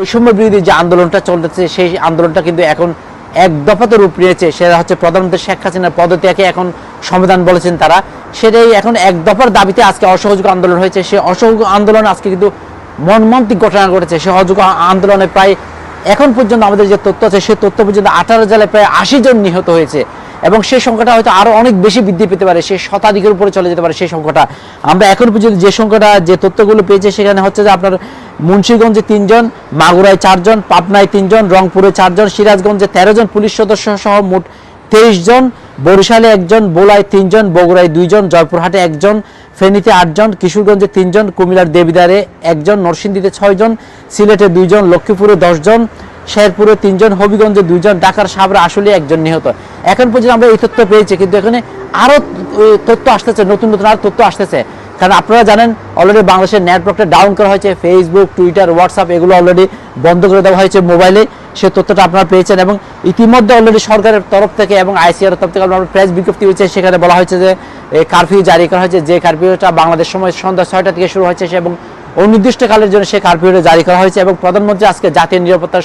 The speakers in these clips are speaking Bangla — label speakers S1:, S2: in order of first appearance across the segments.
S1: বৈষম্য বিরোধী যে আন্দোলনটা চলতেছে, সেই আন্দোলনটা কিন্তু এখন এক দফাতে রূপ নিয়েছে। সেটা হচ্ছে প্রধানমন্ত্রী শেখ হাসিনার পদত্যাগে এখন সমাধান বলেছেন তারা। সেটাই এখন এক দফার দাবিতে আজকে অসহযোগ আন্দোলন হয়েছে। সেই অসহযোগ আন্দোলন আজকে কিন্তু মর্মান্তিক ঘটনা ঘটেছে। সেই অসহযোগ আন্দোলনে প্রায় এখন পর্যন্ত আমাদের যে তথ্য আছে সেই তথ্য পর্যন্ত আঠারো জেলায় প্রায় আশি জন নিহত হয়েছে। এবং সেই সংখ্যাটা হয়তো আরও অনেক বেশি বৃদ্ধি পেতে পারে সেই শতাধিকের উপরে চলে যেতে পারে সেই সংখ্যাটা। আমরা এখন পর্যন্ত যে সংখ্যাটা, যে তথ্যগুলো পেয়েছে, সেখানে হচ্ছে যে আপনার মুন্সিগঞ্জে তিনজন, মাগুরায় চারজন, পাবনায় তিনজন, রংপুরে চারজন, সিরাজগঞ্জে তেরো জন, পুলিশ সদস্য সহ মোট তেইশ জন, বরিশালে একজন, বোলায় তিনজন, বগুড়ায় দুইজন, জয়পুরহাটে একজন, ফেনীতে আটজন, কিশোরগঞ্জে তিনজন, কুমিল্লার দেবিদারে একজন, নরসিংদীতে ছয়জন, সিলেটে দুইজন, লক্ষ্মীপুরে দশজন শেরপুরে তিনজন হবিগঞ্জে দুইজন, ঢাকার সাবরা আসলে একজন নিহত। এখন পর্যন্ত আমরা এই তথ্য পেয়েছি, কিন্তু এখানে আরও তথ্য আসতেছে, নতুন নতুন আরও তথ্য আসতেছে। কারণ আপনারা জানেন অলরেডি বাংলাদেশের নেটওয়ার্কটা ডাউন করা হয়েছে ফেসবুক টুইটার হোয়াটসঅ্যাপ এগুলো অলরেডি বন্ধ করে দেওয়া হয়েছে মোবাইলে সে তথ্যটা আপনারা পেয়েছেন এবং ইতিমধ্যে অলরেডি সরকারের তরফ থেকে এবং আইসিআর তরফ থেকে আমরা প্রেস বিজ্ঞপ্তি হয়েছে সেখানে বলা হয়েছে যে কারফিউ জারি করা হয়েছে, যে কারফিউটা বাংলাদেশ সময় সন্ধ্যা ছয়টা থেকে শুরু হয়েছে এবং অনির্দিষ্টকালের জন্য সে কার্ফিউটা জারি করা হয়েছে এবং প্রধানমন্ত্রী আজকে জাতীয় নিরাপত্তা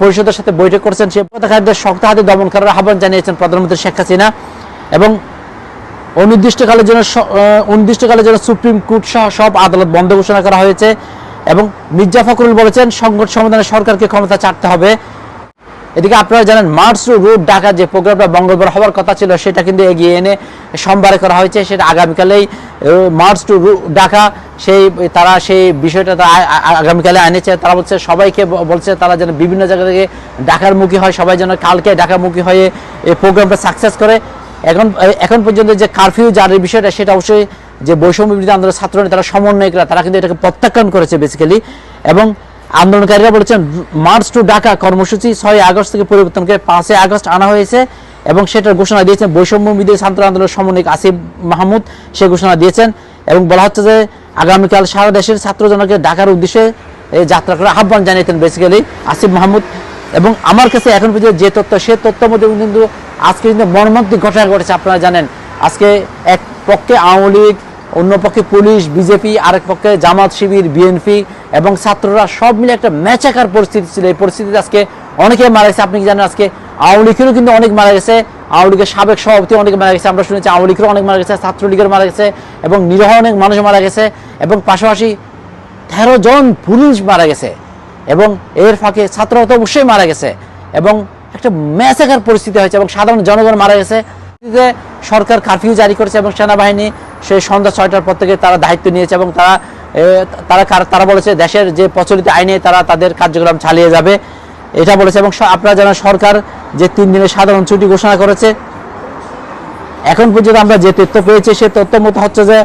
S1: পরিষদের সাথে বৈঠক করেছেন। সে পতাকারদের শক্ত হাতে দমন করার আহ্বান জানিয়েছেন প্রধানমন্ত্রী শেখ হাসিনা এবং অনির্দিষ্টকালের জন্য অনির্দিষ্টকালের জন্য সুপ্রিম কোর্ট সহ সব আদালত বন্ধ ঘোষণা করা হয়েছে এবং মির্জা ফখরুল বলেছেন, সংকট সমাধানে সরকারকে ক্ষমতা চাটতে হবে। এদিকে আপনারা জানেন মার্চ টু রুট ঢাকা যে প্রোগ্রামটা মঙ্গলবার হওয়ার কথা ছিল, সেটা কিন্তু এগিয়ে এনে সোমবারে করা হয়েছে। সেটা আগামীকালেই মার্চ টু ঢাকা, সেই, তারা সেই বিষয়টা তারা আগামীকালে এনেছে তারা বলছে, সবাইকে বলছে, তারা যেন বিভিন্ন জায়গা থেকে ঢাকার মুখী হয়, সবাই যেন কালকে ঢাকামুখী হয়ে এই প্রোগ্রামটা সাকসেস করে। এখন এখন পর্যন্ত যে কারফিউ জারির বিষয়টা, সেটা অবশ্যই যে বৈষম্য বিরোধী আন্দোলন ছাত্র তারা সমন্বয়করা, তারা কিন্তু এটাকে প্রত্যাখ্যান করেছে বেসিক্যালি এবং আন্দোলনকারীরা বলেছেন, মার্চ টু ঢাকা কর্মসূচি ছয় আগস্ট থেকে পরিবর্তন করে পাঁচই আগস্ট আনা হয়েছে এবং সেটার ঘোষণা দিয়েছেন বৈষম্য বিরোধী ছাত্র আন্দোলন সমন্বয়ক আসিফ মাহমুদ। সে ঘোষণা দিয়েছেন এবং বলা হচ্ছে যে, আগামীকাল সারা দেশের ছাত্রজনকে ঢাকার উদ্দেশ্যে যাত্রা করার আহ্বান জানিয়েছেন বেসিক্যালি আসিফ মাহমুদ। এবং আমার কাছে এখন পর্যন্ত যে তথ্য, সে তথ্য মধ্যে কিন্তু আজকে কিন্তু মর্মান্তিক ঘটনা ঘটেছে, আপনারা জানেন। আজকে এক পক্ষে আওয়ামী লীগ অন্য পক্ষে পুলিশ, বিজেপি, আরেক পক্ষে জামাত শিবির, বিএনপি এবং ছাত্ররা সব মিলে একটা ম্যাচাকার পরিস্থিতি ছিল। এই পরিস্থিতিতে আজকে অনেকে মারা গেছে। আপনি কি জানেন আজকে আওয়ামী লীগেরও কিন্তু অনেক মারা গেছে। আওয়ামী লীগের সাবেক সভাপতি অনেকে মারা গেছে। আমরা শুনেছি আওয়ামী লীগেরও অনেক মারা গেছে, ছাত্রলীগের মারা গেছে এবং নিরহ অনেক মানুষ মারা গেছে এবং পাশাপাশি তেরো জন পুলিশ মারা গেছে এবং এর ফাঁকে ছাত্ররা তো অবশ্যই মারা গেছে এবং একটা ম্যাচাকার পরিস্থিতি হয়েছে এবং সাধারণ জনগণ মারা গেছে। সরকার কারফিউ জারি করেছে এবং সেনাবাহিনী সেই সন্ধ্যা ছয়টার পর থেকে তারা দায়িত্ব নিয়েছে এবং তারা তারা তারা বলেছে দেশের যে প্রচলিত আইনে তারা তাদের কার্যক্রম চালিয়ে যাবে। এটা বলেছে এবং আপনারা জানেন সরকার যে তিন দিনের সাধারণ ছুটি ঘোষণা করেছে। এখন পর্যন্ত আমরা যে তথ্য পেয়েছি, সে তথ্য মতো হচ্ছে যে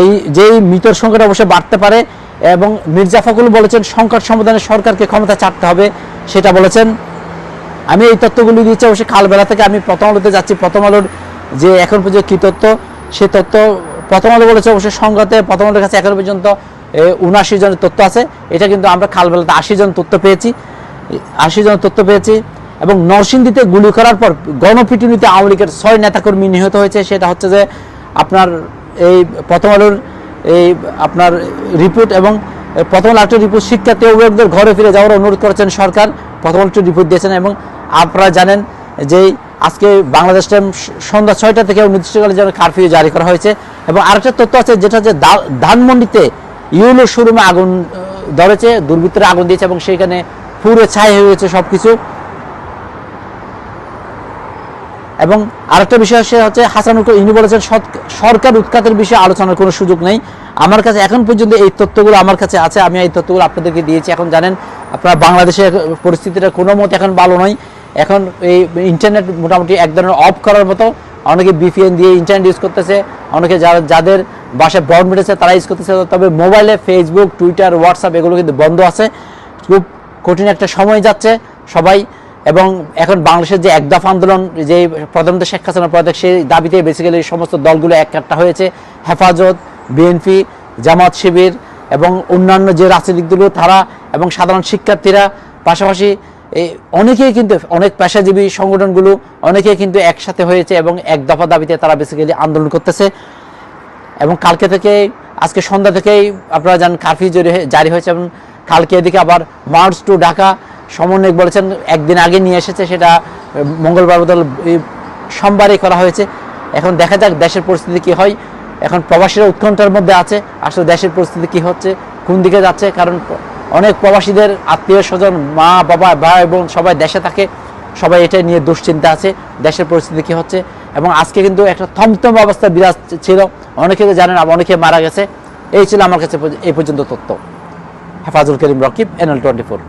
S1: এই, যেই মৃতের সংখ্যাটা অবশ্যই বাড়তে পারে এবং মির্জা ফখরুল বলেছেন সংকট সমাধানে সরকারকে ক্ষমতা চাটতে হবে, সেটা বলেছেন। আমি এই তথ্যগুলি দিচ্ছি অবশ্যই কালবেলা থেকে আমি প্রথম আলোতে যাচ্ছি। প্রথম আলোর যে এখন পর্যন্ত কী তথ্য সে তথ্য প্রথম আলো বলেছে, অবশ্যই সংঘাতে প্রথম আলোর কাছে এখন পর্যন্ত উনআশি জনের তথ্য আছে। এটা কিন্তু আমরা খালবেলাতে আশি জন তথ্য পেয়েছি। আশি জন তথ্য পেয়েছি। এবং নরসিংদীতে গুলি করার পর গণপিটুনিতে আওয়ামী লীগের ছয় নেতাকর্মী নিহত হয়েছে। সেটা হচ্ছে যে আপনার এই প্রথম আলোর এই আপনার রিপোর্ট এবং প্রথম আলো একটা রিপোর্ট, শিক্ষার্থী অভিভাবকদের ঘরে ফিরে যাওয়ার অনুরোধ করেছেন সরকার। প্রথম আলো একটা রিপোর্ট দিয়েছেন এবং আপনারা জানেন যে আজকে বাংলাদেশ টাইম সন্ধ্যা ছয়টা থেকে নির্দিষ্টকালের জন্য কারফিউ জারি করা হয়েছে এবং আরেকটা তথ্য আছে, যেটা যে ধানমন্ডিতে ইউলো শোরুমে আগুন ধরেছে, দুর্বৃত্তরা আগুন দিয়েছে এবং সেখানে পুরো ছাই হয়ে গেছে সব কিছু এবং আরেকটা বিষয় সে হচ্ছে হাসানুল ইনি বলেছেন সরকার উৎখাতের বিষয়ে আলোচনার কোনো সুযোগ নেই। আমার কাছে এখন পর্যন্ত এই তথ্যগুলো আমার কাছে আছে, আমি এই তথ্যগুলো আপনাদেরকে দিয়েছি। এখন জানেন, আপনারা বাংলাদেশের পরিস্থিতিটা কোনো মতে এখন ভালো নয়। এখন এই ইন্টারনেট মোটামুটি এক ধরনের অফ করার মতো। অনেকে বিপিএন দিয়ে ইন্টারনেট ইউজ করতেছে, অনেকে যারা যাদের বাসায় ব্রড মিটেছে তারা ইউজ করতেছে। তবে মোবাইলে ফেসবুক টুইটার হোয়াটসঅ্যাপ এগুলো কিন্তু বন্ধ আছে। খুব কঠিন একটা সময় যাচ্ছে সবাই। এবং এখন বাংলাদেশের যে একদফা আন্দোলন, যে প্রধানমন্ত্রী শেখ হাসিনার পদক সেই দাবিতে বেসিক্যালি সমস্ত দলগুলো একটা হয়েছে। হেফাজত বিএনপি জামাত শিবির এবং অন্যান্য যে রাজনৈতিক দল তারা এবং সাধারণ শিক্ষার্থীরা, পাশাপাশি অনেকেই কিন্তু অনেক পেশাজীবী সংগঠনগুলো অনেকেই কিন্তু একসাথে হয়েছে এবং এক দফা দাবিতে তারা বেসিক্যালি আন্দোলন করতেছে। এবং কালকে থেকে, আজকে সন্ধ্যা থেকেই আপনারা জানেন কারফিউ জারি হয়ে- হয়েছে এবং কালকে এদিকে আবার মার্চ টু ঢাকা সমন্বয়ক বলেছেন, একদিন আগে নিয়ে এসেছে, সেটা মঙ্গলবার বদল সোমবারই করা হয়েছে। এখন দেখা যাক দেশের পরিস্থিতি কি হয়। এখন প্রবাসীরা উৎকণ্ঠার মধ্যে আছে, আসলে দেশের পরিস্থিতি কি হচ্ছে, কোন দিকে যাচ্ছে, কারণ অনেক প্রবাসীদের আত্মীয় স্বজন, মা, বাবা, ভাই বোন সবাই দেশে থাকে, সবাই এটা নিয়ে দুশ্চিন্তা আছে, দেশের পরিস্থিতি কি হচ্ছে? এবং আজকে কিন্তু একটা থমথম অবস্থা বিরাজ ছিল, অনেকে জানেন অনেকে মারা গেছে। এই ছিল আমার কাছে এই পর্যন্ত তথ্য। Hefajul Karim Rakib NL twenty four